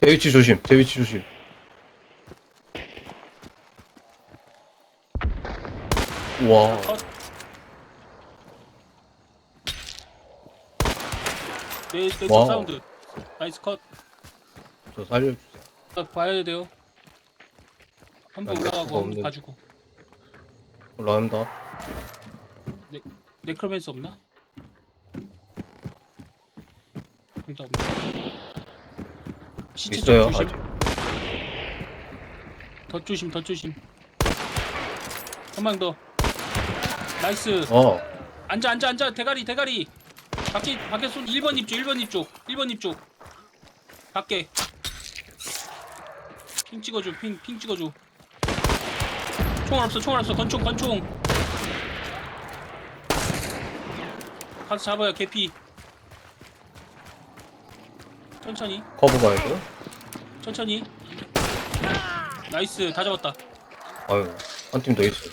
제 위치 조심, 제 위치 조심. 와, 내, 내 와우. 사운드. 나이스 컷. 저 살려주세요. 아, 봐야 돼요. 한번 아, 올라가고 한번 없는- 가지고. 올라간다. 네크로맨스 없나? 진짜 없네. 시체 있어요. 좀 조심. 더 조심, 더 조심. 한 방 더. 나이스. 어, 앉아, 앉아, 앉아. 대가리, 대가리. 밖에, 밖에 손 1번 입 쪽, 1번 입 쪽, 1번 입 쪽. 밖에. 핑 찍어줘, 핑, 핑 찍어줘. 총알 없어, 총알 없어. 건총, 건총. 가서 잡아요, 개피. 천천히, 커브 가야 돼. 천천히. 나이스, 다 잡았다. 아유, 한 팀 더 있어.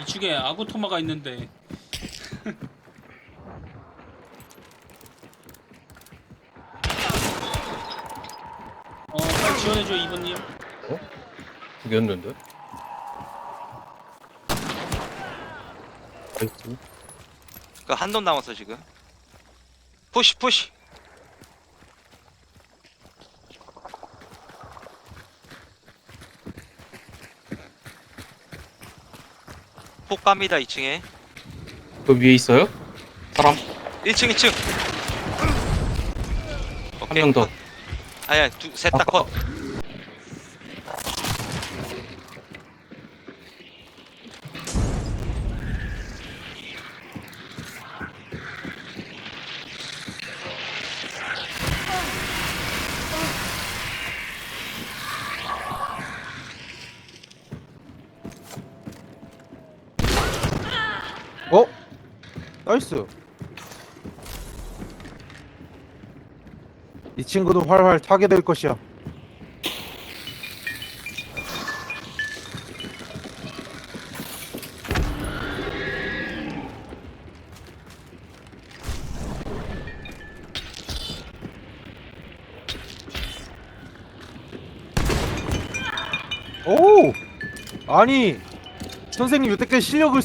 이쪽에 아구토마가 있는데 어 빨리 지원해줘 이번님 죽였는데? 아이고, 그 한 돈 남았어 지금 푸시 푸시 폭 갑니다 2층에 그 위에 있어요? 사람 1층 2층 한명 더. 아니야 셋다 아, 컷 어? 나이스. 이 친구도 활활 타게 될 것이야. 오! 아니, 선생님 여태까지 실력을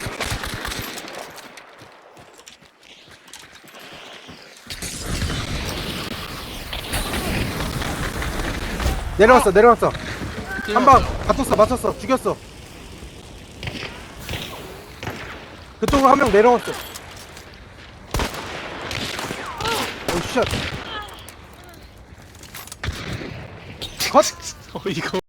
내려왔어 내려왔어. 한방 맞췄어 맞췄어 죽였어. 그쪽으로 한 명 내려왔어. 오쉣 컷. 어 이거